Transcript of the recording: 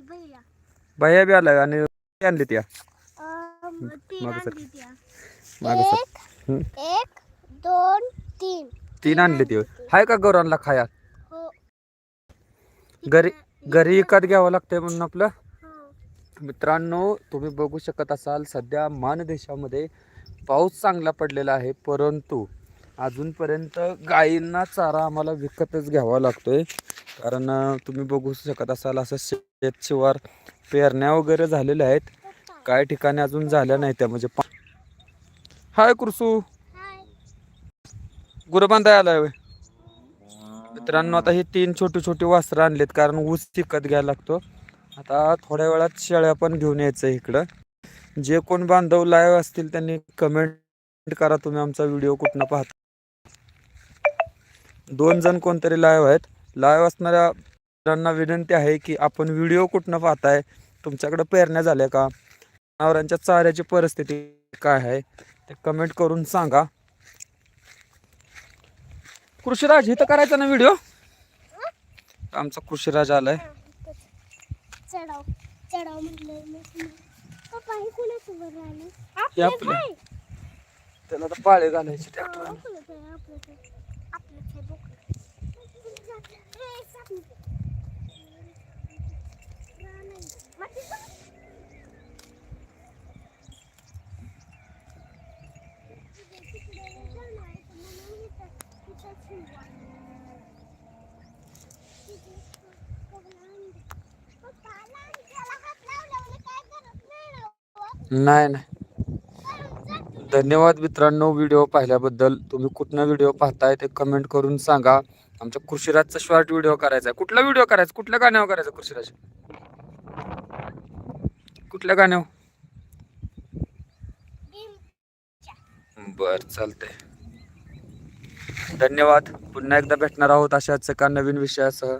आणि भैया. भैया बी आलाय आणि आणली त्या मागं सर. मागं सर. एक. एक दोन तीन. तीन आणली ती हाय. का गौरांना खाया हो. घरी घरी विकत घ्यावं लागतंय म्हणून आपलं. हो. मित्रांनो तुम्ही बघू शकत असाल सध्या मान देशामध्ये पाऊस चांगला पडलेला आहे परंतु अजूनपर्यंत गायींना चारा आम्हाला विकतच घ्यावा लागतोय. कारण तुम्ही बघू शकत असाल असं शेत शिवार पेरण्या वगैरे झालेल्या आहेत. काही ठिकाणी अजून झाल्या नाही त्या म्हणजे पा- हाय कुरसू. हाय आलाय मित्रांनो आता हे तीन छोटी छोटी वासरं आणलेत कारण ऊस तिकत घ्यायला लागतो. आता थोड्या वेळात शेळ्या पण घेऊन यायचं इकडं. जे कोण बांधव लाईव्ह असतील त्यांनी कमेंट करा तुम्ही आमचा व्हिडिओ कुठनं पाहता. दोन जण कोणतरी लाईव्ह आहेत. लाईव्ह असणाऱ्या मित्रांना विनंती आहे की आपण व्हिडिओ कुठनं पाहताय? तुमच्याकडे पेरण्या झाल्या का? जनावरांच्या चाऱ्याची परिस्थिती काय आहे? ते कमेंट करून सांगा. कृषीराज इथं करायचा ना व्हिडिओ आमचा कृषीराज आलाय. त्याला आता पाळे घालायचे ट्रॅक्टर आपलंच आहे आपलंच आहे आपलंच आहे बोकड. ए, साप नको. रान आहे. मातीचं. तिकडे रान आहे, तर म्हणून इथं- इथं शिरवा. तिथे सगळं आणलं. पप्पा, लांडग्याला हात लावल्यावर काय करत नाही ना हो. नाही नाही. धन्यवाद मित्रांनो व्हिडिओ पाहिल्याबद्दल. तुम्ही कुठनं व्हिडिओ पाहताय ते कमेंट करून सांगा. आमच्या कृषीराजचा शॉर्ट व्हिडिओ करायचा आहे कुठला व्हिडिओ करायचा? कुठल्या गाण्यावर करायचा कृषीराज कुठल्या गाण्यावर? बर चालतंय. धन्यवाद. पुन्हा एकदा भेटणार आहोत अशाच एका नवीन विषयासह.